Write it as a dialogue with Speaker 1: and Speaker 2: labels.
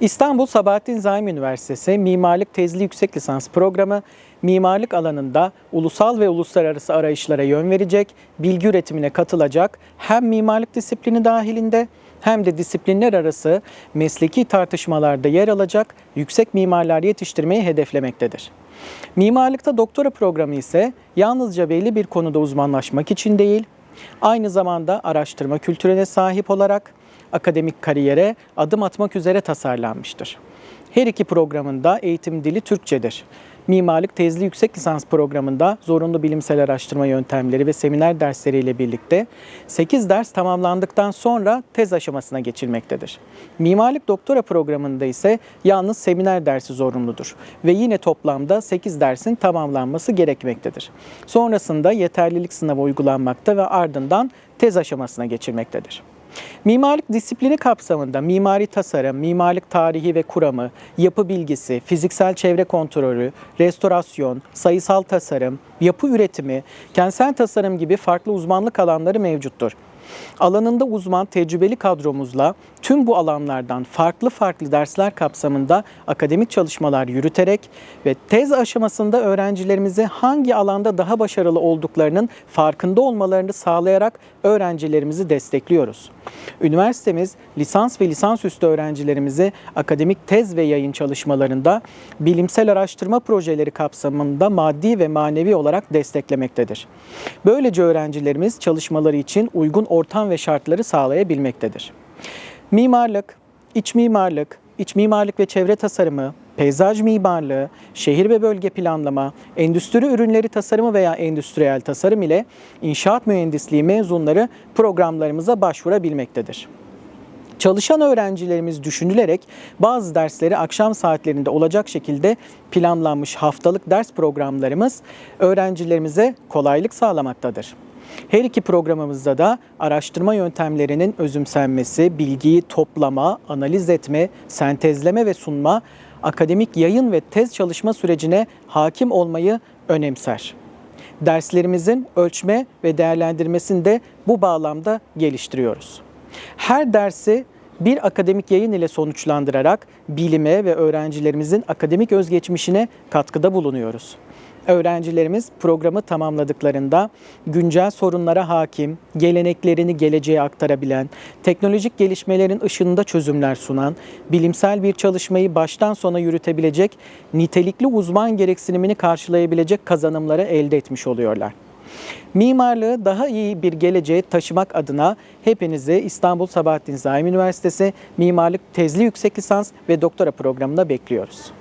Speaker 1: İstanbul Sabahattin Zaim Üniversitesi Mimarlık Tezli Yüksek Lisans Programı, mimarlık alanında ulusal ve uluslararası arayışlara yön verecek, bilgi üretimine katılacak hem mimarlık disiplini dahilinde hem de disiplinler arası mesleki tartışmalarda yer alacak yüksek mimarlar yetiştirmeyi hedeflemektedir. Mimarlıkta doktora programı ise yalnızca belli bir konuda uzmanlaşmak için değil, aynı zamanda araştırma kültürüne sahip olarak akademik kariyere adım atmak üzere tasarlanmıştır. Her iki programında eğitim dili Türkçedir. Mimarlık tezli yüksek lisans programında zorunlu bilimsel araştırma yöntemleri ve seminer dersleriyle birlikte 8 ders tamamlandıktan sonra tez aşamasına geçilmektedir. Mimarlık doktora programında ise yalnız seminer dersi zorunludur ve yine toplamda 8 dersin tamamlanması gerekmektedir. Sonrasında yeterlilik sınavı uygulanmakta ve ardından tez aşamasına geçilmektedir. Mimarlık disiplini kapsamında mimari tasarım, mimarlık tarihi ve kuramı, yapı bilgisi, fiziksel çevre kontrolü, restorasyon, sayısal tasarım, yapı üretimi, kentsel tasarım gibi farklı uzmanlık alanları mevcuttur. Alanında uzman tecrübeli kadromuzla tüm bu alanlardan farklı farklı dersler kapsamında akademik çalışmalar yürüterek ve tez aşamasında öğrencilerimizi hangi alanda daha başarılı olduklarının farkında olmalarını sağlayarak öğrencilerimizi destekliyoruz. Üniversitemiz lisans ve lisansüstü öğrencilerimizi akademik tez ve yayın çalışmalarında bilimsel araştırma projeleri kapsamında maddi ve manevi olarak desteklemektedir. Böylece öğrencilerimiz çalışmaları için uygun ortam ve şartları sağlayabilmektedir. Mimarlık, iç mimarlık, iç mimarlık ve çevre tasarımı, peyzaj mimarlığı, şehir ve bölge planlama, endüstri ürünleri tasarımı veya endüstriyel tasarım ile inşaat mühendisliği mezunları programlarımıza başvurabilmektedir. Çalışan öğrencilerimiz düşünülerek bazı dersleri akşam saatlerinde olacak şekilde planlanmış haftalık ders programlarımız öğrencilerimize kolaylık sağlamaktadır. Her iki programımızda da araştırma yöntemlerinin özümsenmesi, bilgiyi toplama, analiz etme, sentezleme ve sunma, akademik yayın ve tez çalışma sürecine hakim olmayı önemser. Derslerimizin ölçme ve değerlendirmesini de bu bağlamda geliştiriyoruz. Her dersi bir akademik yayın ile sonuçlandırarak bilime ve öğrencilerimizin akademik özgeçmişine katkıda bulunuyoruz. Öğrencilerimiz programı tamamladıklarında güncel sorunlara hakim, geleneklerini geleceğe aktarabilen, teknolojik gelişmelerin ışığında çözümler sunan, bilimsel bir çalışmayı baştan sona yürütebilecek, nitelikli uzman gereksinimini karşılayabilecek kazanımları elde etmiş oluyorlar. Mimarlığı daha iyi bir geleceğe taşımak adına hepinizi İstanbul Sabahattin Zaim Üniversitesi Mimarlık Tezli Yüksek Lisans ve Doktora programında bekliyoruz.